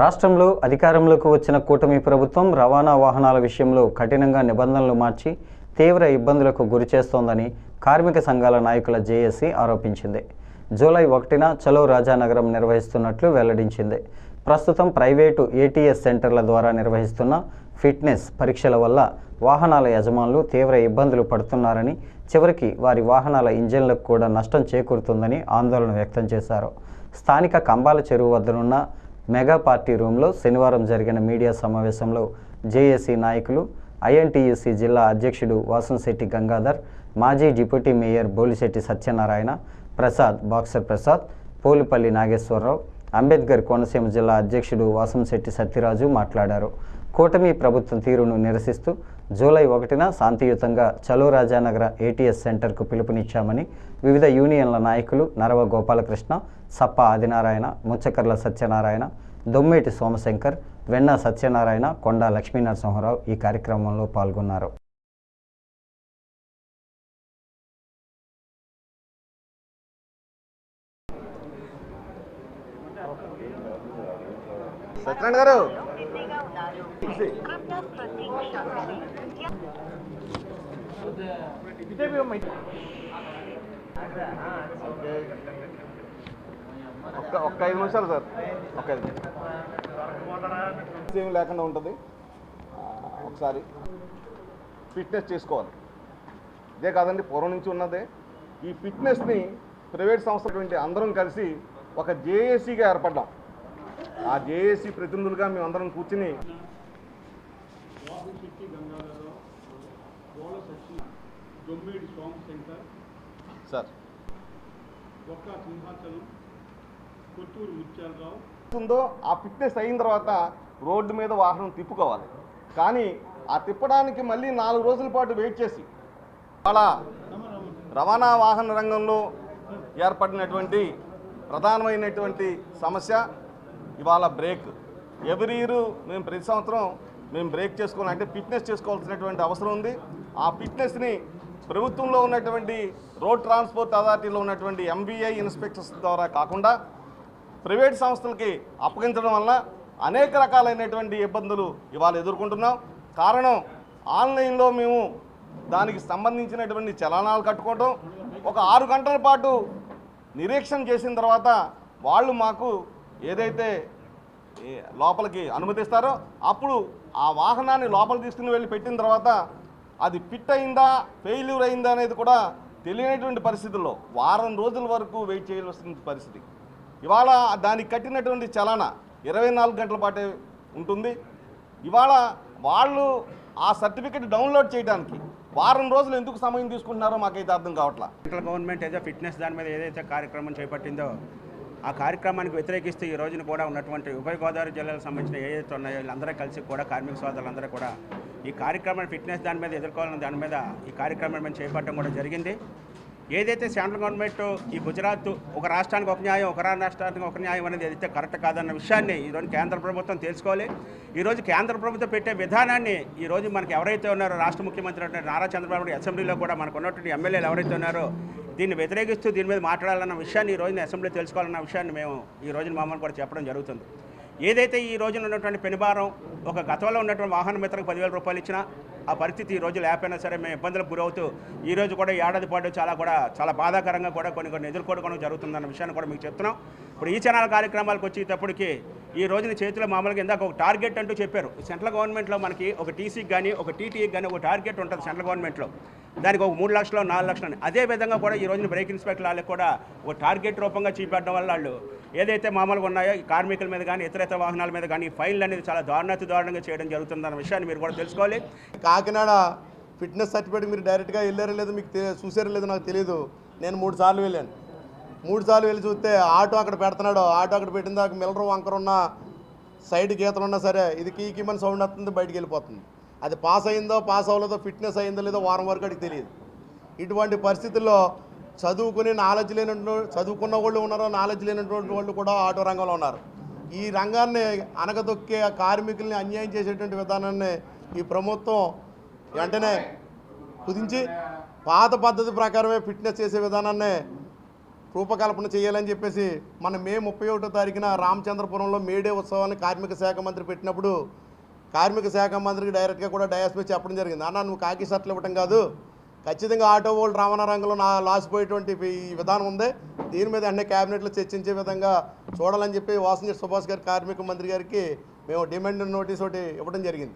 రాష్ట్రంలో అధికారంలోకి వచ్చిన కూటమి ప్రభుత్వం రవాణా వాహనాల విషయంలో కఠినంగా నిబంధనలు మార్చి తీవ్ర ఇబ్బందులకు గురి చేస్తోందని కార్మిక సంఘాల నాయకుల జేఏసీ ఆరోపించింది. జూలై ఒకటిన చలో రాజానగరం నిర్వహిస్తున్నట్లు వెల్లడించింది. ప్రస్తుతం ప్రైవేటు ఏటీఎస్ సెంటర్ల ద్వారా నిర్వహిస్తున్న ఫిట్నెస్ పరీక్షల వల్ల వాహనాల యజమానులు తీవ్ర ఇబ్బందులు పడుతున్నారని చివరికి వారి వాహనాల ఇంజన్లకు కూడా నష్టం చేకూరుతుందని ఆందోళన వ్యక్తం చేశారు. స్థానిక కంబాల చెరువు వద్దనున్న మెగా పార్టీ రూమ్లో శనివారం జరిగిన మీడియా సమావేశంలో జేఏసీ నాయకులు ఐఎన్టీయూసీ జిల్లా అధ్యక్షుడు వాసంశెట్టి గంగాధర్ మాజీ deputy mayor Bolisetti Satyanarayana Prasad boxer Prasad Polupalli Nageswara Rao Ambedkar Konaseema జిల్లా అధ్యక్షుడు వాసంశెట్టి సత్యరాజు మాట్లాడారు. కూటమి ప్రభుత్వం తీరును నిరసిస్తూ జూలై ఒకటిన శాంతియుతంగా చలో రాజానగర ఏటీఎస్ సెంటర్కు పిలుపునిచ్చామని వివిధ యూనియన్ల నాయకులు నరవ గోపాలకృష్ణ సప్ప ఆదినారాయణ ముచ్చకర్ల సత్యనారాయణ దొమ్మేటి సోమశంకర్ వెన్న సత్యనారాయణ కొండా లక్ష్మీనరసింహరావు ఈ కార్యక్రమంలో పాల్గొన్నారు. సత్యనారాయణ గారు. ఒక్క ఒక్క ఐదు నిమిషాలు సార్. ఒక్క ఐదు ఏం లేకుండా ఉంటుంది. ఒకసారి ఫిట్నెస్ చేసుకోవాలి. ఇదే కాదండి పూర్వం నుంచి ఉన్నదే. ఈ ఫిట్నెస్ని ప్రైవేట్ సంస్థటువంటి అందరం కలిసి ఒక జేఏసీగా ఏర్పడ్డాం. ఆ జేఏసీ ప్రతినిధులుగా మేమందరం కూర్చుని సార్. ఉందో ఆ ఫిట్నెస్ అయిన తర్వాత రోడ్డు మీద వాహనం తిప్పుకోవాలి. కానీ ఆ తిప్పడానికి మళ్ళీ నాలుగు రోజుల పాటు వెయిట్ చేసి అలా రవాణా వాహన రంగంలో ఏర్పడినటువంటి ప్రధానమైనటువంటి సమస్య ఇవాళ బ్రేక్. ఎవ్రీ ఇయర్ మేము ప్రతి సంవత్సరం మేము బ్రేక్ చేసుకోవాలి. అంటే ఫిట్నెస్ చేసుకోవాల్సినటువంటి అవసరం ఉంది. ఆ ఫిట్నెస్ని ప్రభుత్వంలో ఉన్నటువంటి రోడ్ ట్రాన్స్పోర్ట్ అథారిటీలో ఉన్నటువంటి ఎంబీఐ ఇన్స్పెక్టర్స్ ద్వారా కాకుండా ప్రైవేట్ సంస్థలకి అప్పగించడం వల్ల అనేక రకాలైనటువంటి ఇబ్బందులు ఇవాళ ఎదుర్కొంటున్నాం. కారణం ఆన్లైన్లో మేము దానికి సంబంధించినటువంటి చలనాలు కట్టుకోవటం. ఒక ఆరు గంటల పాటు నిరీక్షణ చేసిన తర్వాత వాళ్ళు మాకు ఏదైతే ఏ లోపలికి అనుమతిస్తారో అప్పుడు ఆ వాహనాన్ని లోపల తీసుకుని వెళ్ళి పెట్టిన తర్వాత అది ఫిట్ అయిందా ఫెయిల్యూర్ అయిందా అనేది కూడా తెలియనటువంటి పరిస్థితుల్లో వారం రోజుల వరకు వెయిట్ చేయవలసిన పరిస్థితి. ఇవాళ దానికి కట్టినటువంటి చలన ఇరవై నాలుగు గంటల పాటే ఉంటుంది. ఇవాళ వాళ్ళు ఆ సర్టిఫికెట్ డౌన్లోడ్ చేయడానికి వారం రోజులు ఎందుకు సమయం తీసుకుంటున్నారో మాకైతే అర్థం కావట్లా. సెంట్రల్ గవర్నమెంట్ ఏదో ఫిట్నెస్ దాని మీద ఏదైతే కార్యక్రమం చేపట్టిందో ఆ కార్యక్రమానికి వ్యతిరేకిస్తూ ఈ రోజున కూడా ఉన్నటువంటి ఉభయ గోదావరి జిల్లాలకు సంబంధించిన ఏదైతే ఉన్నాయో వీళ్ళందరూ కలిసి కూడా కార్మిక సోదరులందరూ కూడా ఈ కార్యక్రమాన్ని ఫిట్నెస్ దాని మీద ఎదుర్కోవాలని దాని మీద ఈ కార్యక్రమాన్ని మేము చేపట్టడం కూడా జరిగింది. ఏదైతే సెంట్రల్ గవర్నమెంట్ ఈ గుజరాత్ ఒక రాష్ట్రానికి ఒక న్యాయం ఒక రాష్ట్రానికి ఒక న్యాయం అనేది ఏదైతే కరెక్ట్ కాదన్న విషయాన్ని ఈరోజు కేంద్ర ప్రభుత్వం తెలుసుకోవాలి. ఈరోజు కేంద్ర ప్రభుత్వం పెట్టే విధానాన్ని ఈరోజు మనకి ఎవరైతే ఉన్నారో రాష్ట్ర ముఖ్యమంత్రి నారా చంద్రబాబు నాయుడు అసెంబ్లీలో కూడా మనకు ఉన్నటువంటి ఎమ్మెల్యేలు ఎవరైతే ఉన్నారో దీన్ని వ్యతిరేకిస్తూ దీని మీద మాట్లాడాలన్న విషయాన్ని ఈ రోజున అసెంబ్లీ తెలుసుకోవాలన్న విషయాన్ని మేము ఈ రోజున మామూలు కూడా చెప్పడం జరుగుతుంది. ఏదైతే ఈ రోజున ఉన్నటువంటి పెనుభారం ఒక గతంలో ఉన్నటువంటి వాహన మిత్రకు పదివేల రూపాయలు ఇచ్చినా ఆ పరిస్థితి ఈ రోజు లేకపోయినా సరే మేము ఇబ్బందులకు గురవుతూ ఈ రోజు కూడా ఏడాది పాటు చాలా కూడా చాలా బాధాకరంగా కూడా కొన్ని కొన్ని ఎదుర్కోవడం జరుగుతుందన్న విషయాన్ని కూడా మీకు చెప్తున్నాం. ఇప్పుడు ఈ ఛానల్ కార్యక్రమాలకు వచ్చేటప్పటికి ఈ రోజున చేతిలో మామూలుగా ఇందాక ఒక టార్గెట్ అంటూ చెప్పారు. సెంట్రల్ గవర్నమెంట్లో మనకి ఒక టీసీకి కానీ ఒక టీటీకి కానీ ఒక టార్గెట్ ఉంటుంది సెంట్రల్ గవర్నమెంట్లో. దానికి ఒక మూడు లక్షలు నాలుగు లక్షలు అని. అదే విధంగా కూడా ఈ రోజున బ్రేక్ ఇన్స్పెక్టర్ వాళ్ళకి కూడా ఒక టార్గెట్ రూపంగా చూపెట్టడం వల్ల వాళ్ళు ఏదైతే మామూలుగా ఉన్నాయో ఈ కార్మికుల మీద కానీ ఇతర ఇతర వాహనాల మీద కానీ ఫైన్లు అనేది చాలా దారుణాతి దారుణంగా చేయడం జరుగుతుందన్న విషయాన్ని మీరు కూడా తెలుసుకోవాలి. కాకినాడ ఫిట్నెస్ సర్టిఫికేట్ మీరు డైరెక్ట్గా వెళ్ళారో లేదో మీకు చూసారో లేదో నాకు తెలియదు నేను మూడు సార్లు వెళ్ళాను. మూడు సార్లు వెళ్ళి చూస్తే ఆటో అక్కడ పెడుతున్నాడు. ఆటో అక్కడ పెట్టిన దాకా మిల్లర్ వంకరున్న సైడ్ గీతలు ఉన్నా సరే ఇది కీకిమని సౌండ్ వస్తుంది బయటికి వెళ్ళిపోతుంది. అది పాస్ అయిందో పాస్ అవ్వలేదో ఫిట్నెస్ అయిందో లేదో వారం వరకు అడిగి తెలియదు. ఇటువంటి పరిస్థితుల్లో చదువుకుని నాలెడ్జ్ లేనటువంటి చదువుకున్న వాళ్ళు ఉన్నారో నాలెడ్జ్ లేనటువంటి వాళ్ళు కూడా ఆటో రంగంలో ఉన్నారు. ఈ రంగాన్ని అనగదొక్కే కార్మికుల్ని అన్యాయం చేసేటువంటి విధానాన్ని ఈ ప్రభుత్వం వెంటనే కుదించి పాత పద్ధతి ప్రకారమే ఫిట్నెస్ చేసే విధానాన్ని రూపకల్పన చేయాలని చెప్పేసి మన మే ముప్పై ఒకటో తారీఖున రామచంద్రపురంలో మేడే ఉత్సవాన్ని కార్మిక శాఖ మంత్రి పెట్టినప్పుడు కార్మిక శాఖ మంత్రికి డైరెక్ట్గా కూడా డయాస్ మీద చెప్పడం జరిగింది. అన్న నువ్వు కాకి షర్ట్లు ఇవ్వటం కాదు. ఖచ్చితంగా ఆటో వాళ్ళు రవాణా రంగంలో నా లాస్ పోయేటువంటి ఈ విధానం ఉంది. దీని మీద అన్ని క్యాబినెట్లో చర్చించే విధంగా చూడాలని చెప్పి వాసంజర్ సుభాష్ గారి కార్మిక మంత్రి గారికి మేము డిమాండ్ నోటీస్ ఒకటి ఇవ్వడం జరిగింది.